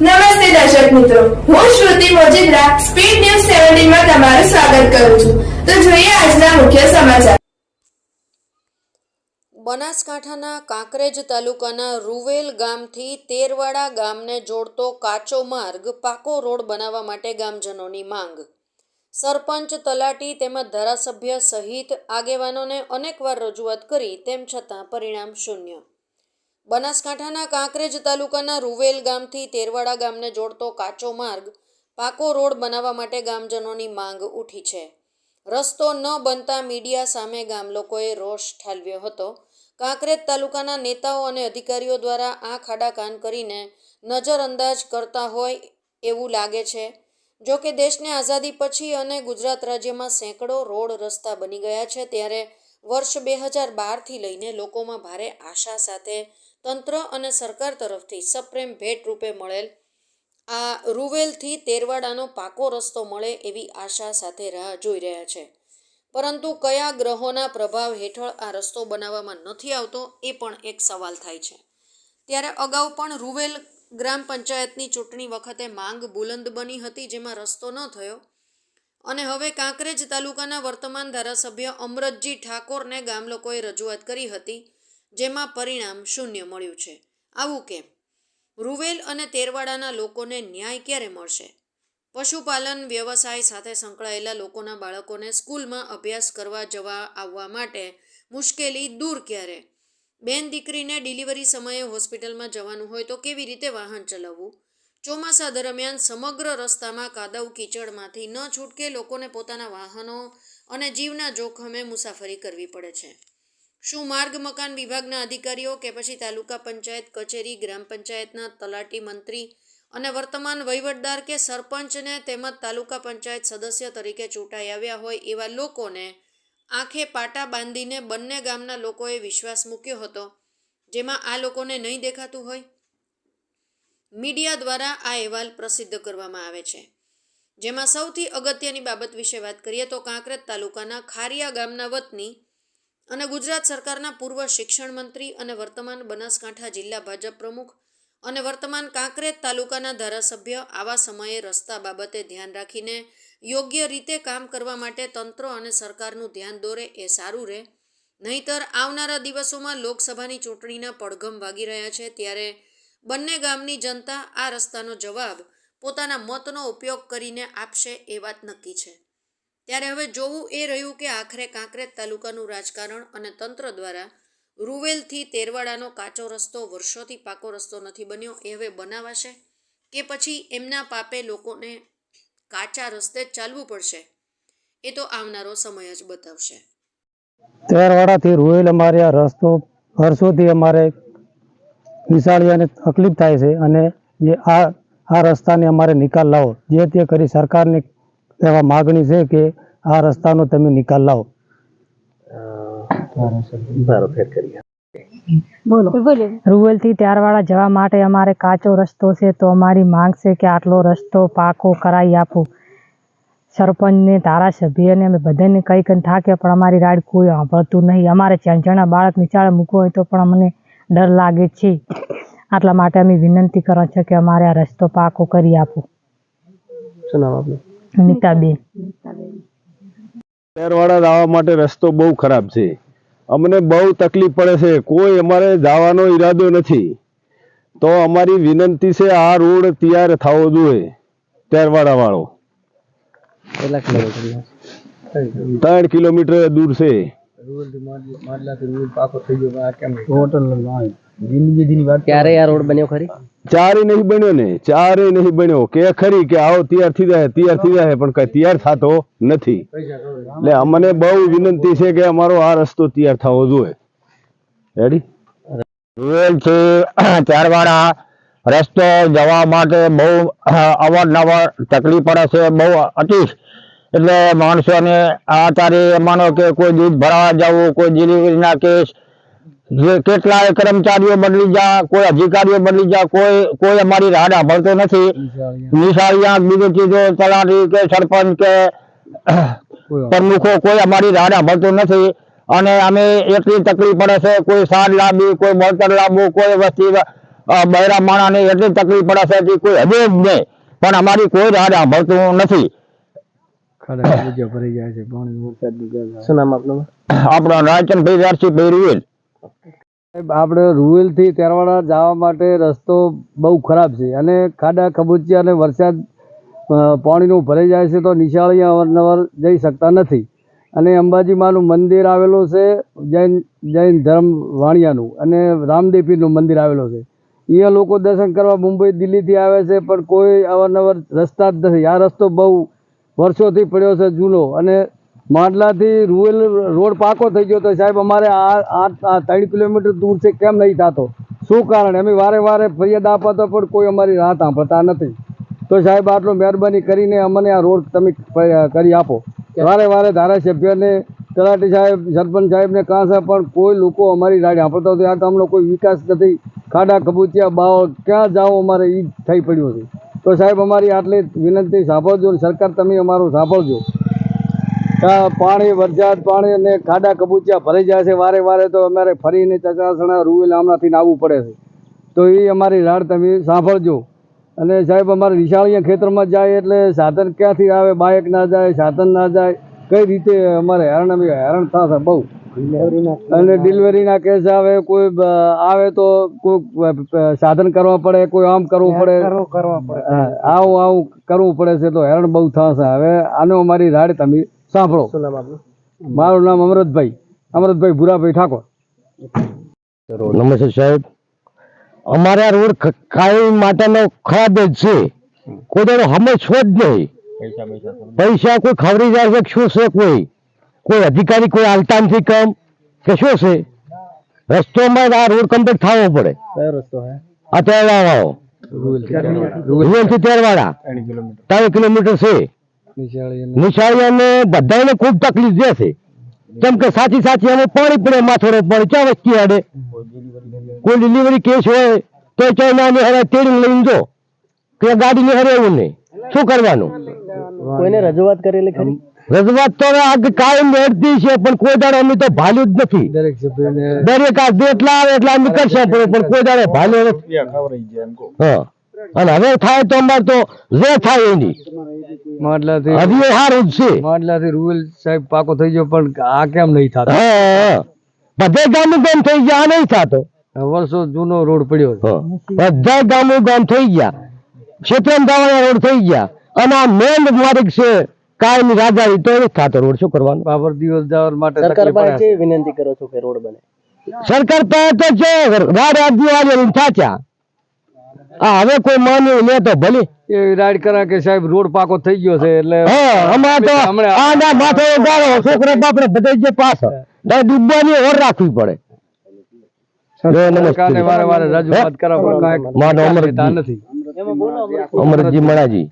નમસ્તે દર્શક મિત્રો. હું શ્રુતિ મોજીદ્રા સ્પીડ ન્યૂઝ સેવન્ટીનમાં તમારું સ્વાગત કરું છું. તો જોઈએ આજના મુખ્ય સમાચાર. બનાસકાંઠાના કાંકરેજ તાલુકાના રૂવેલ ગામથી તેરવાડા ગામને જોડતો કાચો માર્ગ પાકો રોડ બનાવવા માટે ગામજનોની માંગ. સરપંચ તલાટી તેમજ ધારાસભ્ય સહિત આગેવાનોને અનેકવાર રજૂઆત કરી, તેમ છતાં પરિણામ શૂન્ય. બનાસકાંઠાના કાંકરેજ તાલુકાના રૂવેલ ગામથી તેરવાડા ગામને જોડતો કાચો માર્ગ પાકો રોડ બનાવવા માટે ગામજનોની માંગ ઉઠી છે. રસ્તો ન બનતા મીડિયા સામે ગામ લોકોએ રોષ ઠાલવ્યો હતો. કાંકરેજ તાલુકાના નેતાઓ અને અધિકારીઓ દ્વારા આ ખાડા કાન કરીને નજરઅંદાજ કરતા હોય એવું લાગે છે. જો કે દેશને આઝાદી પછી અને ગુજરાત રાજ્યમાં સેંકડો રોડ રસ્તા બની ગયા છે, ત્યારે વર્ષ બે હજાર બારથી લઈને લોકોમાં ભારે આશા સાથે તંત્ર અને સરકાર તરફથી સપ્રેમ ભેટ રૂપે મળેલ આ રૂવેલથી તેરવાડાનો પાકો રસ્તો મળે એવી આશા સાથે રાહ જોઈ રહ્યા છે. પરંતુ કયા ગ્રહોના પ્રભાવ હેઠળ આ રસ્તો બનાવવામાં નથી આવતો એ પણ એક સવાલ થાય છે. ત્યારે અગાઉ પણ રૂવેલ ગ્રામ પંચાયતની ચૂંટણી વખતે માંગ બુલંદ બની હતી જેમાં રસ્તો ન થયો. અને હવે કાંકરેજ તાલુકાના વર્તમાન ધારાસભ્ય અમરતજી ઠાકોરને ગામ લોકોએ રજૂઆત કરી હતી. જેમાં પરિણામ શૂન્ય મળ્યું છે. આવું કેમ? રૂવેલ અને તેરવાડાના લોકોને ન્યાય ક્યારે મળશે? પશુપાલન વ્યવસાય સાથે સંકળાયેલા લોકોના બાળકોને સ્કૂલમાં અભ્યાસ કરવા જવા આવવા માટે મુશ્કેલી દૂર ક્યારે? બેન દીકરીને ડિલિવરી સમયે હોસ્પિટલમાં જવાનું હોય તો કેવી રીતે વાહન ચલાવવું? ચોમાસા દરમિયાન સમગ્ર રસ્તામાં કાદવ કીચડમાંથી ન છૂટકે લોકોને પોતાના વાહનો અને જીવના જોખમે મુસાફરી કરવી પડે છે. શું માર્ગ, મકાન વિભાગના અધિકારીઓ કે પછી તાલુકા પંચાયત, કચેરી, ગ્રામ પંચાયતના તલાટી મંત્રી અને વર્તમાન વહીવટદાર કે સરપંચને તેમજ તાલુકા પંચાયત સદસ્ય તરીકે ચૂંટાઈ આવ્યા હોય એવા લોકોને આંખે પાટા બાંધીને બંને ગામના લોકોએ વિશ્વાસ મૂક્યો હતો, જેમાં આ લોકોને નહીં દેખાતું હોય? મીડિયા દ્વારા આ અહેવાલ પ્રસિદ્ધ કરવામાં આવે છે. જેમાં સૌથી અગત્યની બાબત વિશે વાત કરીએ તો કાંકરેજ તાલુકાના ખારિયા ગામના વતની અને ગુજરાત સરકારના પૂર્વ શિક્ષણ મંત્રી અને વર્તમાન બનાસકાંઠા જિલ્લા ભાજપ પ્રમુખ અને વર્તમાન કાંકરેજ તાલુકાના ધારાસભ્ય આવા સમયે રસ્તા બાબતે ધ્યાન રાખીને યોગ્ય રીતે કામ કરવા માટે તંત્ર અને સરકારનું ધ્યાન દોરે એ સારું રહે. નહીતર આવનારા દિવસોમાં લોકસભાની ચૂંટણીના પડઘમ વાગી રહ્યા છે ત્યારે બંને ગામની જનતા આ રસ્તાનો જવાબ પોતાના મતનો ઉપયોગ કરીને આપશે એ વાત નક્કી છે. ત્યારે હવે જોવું એ રહ્યું કે આખરે કાંકરેજ તાલુકાનું રાજકારણ અને તંત્ર દ્વારા રૂવેલથી તેરવાડાનો કાચો રસ્તો વર્ષોથી પાકો રસ્તો નથી બન્યો એ હવે બનાવાશે કે પછી એમના પાપે લોકોને કાચા રસ્તે જ ચાલવું પડશે? એ તો આવનારો સમય જ બતાવશે. તેરવાડાથી રૂવેલ અમારે આ રસ્તો વર્ષોથી અમારે વિશાળી અને તકલીફ થાય છે અને જે આ આ રસ્તાને અમારે નિકાલ લાવો, જે તે કરી સરકારને એવા માગણી છે કે આ રસ્તાનો તમે નિકાલ લાવો. રૂવલ ત્યારવાળા જવા માટે અમારે કાચો રસ્તો છે તો અમારી માંગ છે કે આટલો રસ્તો પાકો કરાવી આપો. સરપંચને ધારાસભ્યને અમે બધાને કઈ કઈ થાકે પણ અમારી રાડ કોઈ સાંભળતું નહીં. અમારે ચંચણા બાળક નિચાળે મૂકવો હોય તો પણ અમને ડર લાગે છે. આટલા માટે અમે વિનંતી કરો છે કે અમારે આ રસ્તો પાકો કરી આપો. નીતાબેન શહેરવાળા જવા માટે રસ્તો બહુ ખરાબ છે. અમને બહુ તકલીફ પડે છે. કોઈ અમારે જવાનો ઈરાદો નથી. તો અમારી વિનંતી છે આ રોડ તૈયાર થવો જોઈએ તેરવાડા વાળો ત્રણ કિલોમીટર દૂર છે. ક્યારે આ રોડ બન્યો ખરી? ચારે નહીં બન્યો ને, ચારે નહીં બન્યો. કે ખરી કે આવો તૈયાર થઈ જાય તૈયાર થઈ જાય પણ કઈ તૈયાર થતો નથી. એટલે અમને બહુ વિનંતી છે કે અમારો આ રસ્તો તૈયાર થવો જોઈએ. રેડી રૂવેલથી ચારવાડા રસ્તો જવા માટે બહુ અવારનવાર તકલીફ પડે છે, બહુ અતિશ. એટલે માણસોને આ તારે માનો કે કોઈ દૂધ ભરાવા જવું, કોઈ ડિલિવરીના કેસ જે કેટલાય કર્મચારીઓ બદલી જા કોઈ અધિકારીઓ બદલી જા કોઈ કોઈ અમારી રાહ સાંભળતો નથી. નિશાળિયા બીજું ચીજો તલાટી કે સરપંચ કે પ્રમુખો કોઈ અમારી રાહ સાંભળતો નથી. અને અમે એટલી તકલીફ પડે છે કોઈ સાર લાવી કોઈ મળતર લાવવું કોઈ વસ્તી બહેરા માણા માણાને એટલી તકલીફ પડે છે કે કોઈ હદે જ નહીં. પણ અમારી કોઈ રાહ સાંભળતું નથી. આપણો રાયચંદભાઈ વ્યારસીભાઈ રૂવેલ આપણે રૂવેલથી તેરવાડા જવા માટે રસ્તો બહુ ખરાબ છે અને ખાડા, ખબૂચિયા અને વરસાદ પાણીનું ભરાઈ જાય છે તો નિશાળી અવારનવાર જઈ શકતા નથી. અને અંબાજી માનું મંદિર આવેલું છે, જૈન જૈન ધર્મ વાણિયાનું અને રામદેવીનું મંદિર આવેલું છે. અહીંયા લોકો દર્શન કરવા મુંબઈ, દિલ્હીથી આવે છે, પણ કોઈ અવારનવાર રસ્તા જ નથી. આ રસ્તો બહુ વર્ષોથી પડ્યો છે જૂનો અને માંડલાથી રૂવેલ રોડ પાકો થઈ ગયો તો સાહેબ અમારે આ આ ત્રણ કિલોમીટર દૂર છે, કેમ નહીં થતો? શું કારણ? અમે વારે વારે ફરિયાદ આપો તો પણ કોઈ અમારી રાહ સાંભળતા નથી. તો સાહેબ આટલો મહેરબાની કરીને અમને આ રોડ તમે કરી આપો. વારે વારે ધારાસભ્યને, તલાટી સાહેબ, સરપંચ સાહેબને કાં પણ કોઈ લોકો અમારી રાહ સાંભળતા નથી. આ ગામનો કોઈ વિકાસ નથી. ખાડા, ખબૂચિયા, બાવ, ક્યાં જાઓ અમારે એ થઈ પડ્યું છે. તો સાહેબ અમારી આટલી વિનંતી સાંભળજો સરકાર તમે અમારું સાંભળજો. પાણી વરસાદ પાણી અને ખાડા કબૂચિયા ભરાઈ જાય છે. વારે વારે તો અમારે ફરીને ચકાસણા રૂવેલ હમણાંથી આવવું પડે છે. તો એ અમારી રાડ તમે સાંભળજો. અને સાહેબ અમારે વિશાળીયા ખેતરમાં જાય એટલે સાધન ક્યાંથી આવે? બાઇક ના જાય સાધન ના જાય? કઈ રીતે અમારે હેરાન અમે હેરાન થશે? બહુ. અને ડિલિવરીના કેસ આવે કોઈ આવે તો કોઈ સાધન કરવા પડે કોઈ આમ કરવું પડે? આવું આવું કરવું પડે છે તો હેરાન બહુ થશે. હવે આનો અમારી રાડ તમે સાંભળો. શું નામ આપનું? મારું નામ અમરતભાઈ અમરતભાઈ ભૂરાભાઈ ઠાકોર. નમસ્તે સાહેબ. અમારા રોડ ક- કાયમ માટેનો ખરાબ જ છે. કોઈ દાડો હમેશો જ નહીં. પૈસા કોઈ ખવડી જાય છે શું છે કોઈ? કોઈ અધિકારી કોઈ હાલતા નથી કમ કે શું છે? રસ્તોમાં આ રોડ કમ્પ્લીટ થવો પડે. કયો રસ્તો હે? આ તેરવાળાઓ. રૂવેલથી તેરવાળા. ત્રણ કિલોમીટર છે. નિશાળીઓને બધાને ખૂબ તકલીફ જે છે. કેમ કે સાચી સાચી અમે પાણી પડે માથોડે પડે ચા વસ્તી અડે કોઈ ડિલિવરી કેસ હોય તો ચાઈ ના હરે તેડી લઈને જો. કે ગાડી નિહાળે એવું નહીં. શું કરવાનું? કોઈને રજૂઆત કરેલી ખરી? રજૂઆત તો હવે કાયમ હેડતી છે પણ કોઈ દાડે અમે તો ભાલ્યું જ નથી. દરેક આ જેટલા આવે એટલા અમે કરશે પણ પણ કોઈ દાડે ભાલ્યો નથી. હા. અને હવે થાય તો અમારે તો જે થાય એની. માંડલાથી હજી સારું જ છે. માંડલાથી રૂલ સાહેબ પાકો થઈ ગયો પણ આ કેમ નહીં થતો. બધે ગામો ગામ થઈ ગયા આ નહીં થતો. વર્ષો જૂનો રોડ પડ્યો છે. બધા ગામો ગામ થઈ ગયા. ક્ષેત્રમ દાવાના રોડ થઈ ગયા. અને આ મેન માર્ગ છે કાયમી રાજા તો એ થતો રોડ. શું કરવાનું? બાબર દિવસ જવા માટે સરકાર પાસે કેવી વિનંતી કરો છો કે રોડ બને? સરકાર પાસે તો છે રાડ આદમી વાળી થાચ્યા આ હવે કોઈ માન્યું મેં તો ભલે. એ રાઈડ કરા કે સાહેબ રોડ પાકો થઈ ગયો છે એટલે હા અમારે તો હમણાં- આના માથે ગાળો છોકરા બાપરે બધે જે પાસ ડૂબવાની ઓર રાખવી પડે. જય વારે વારે રજૂઆત કરવા પણ કાંઈ માનો અમરજી. નથી. અમરજી. મણાજી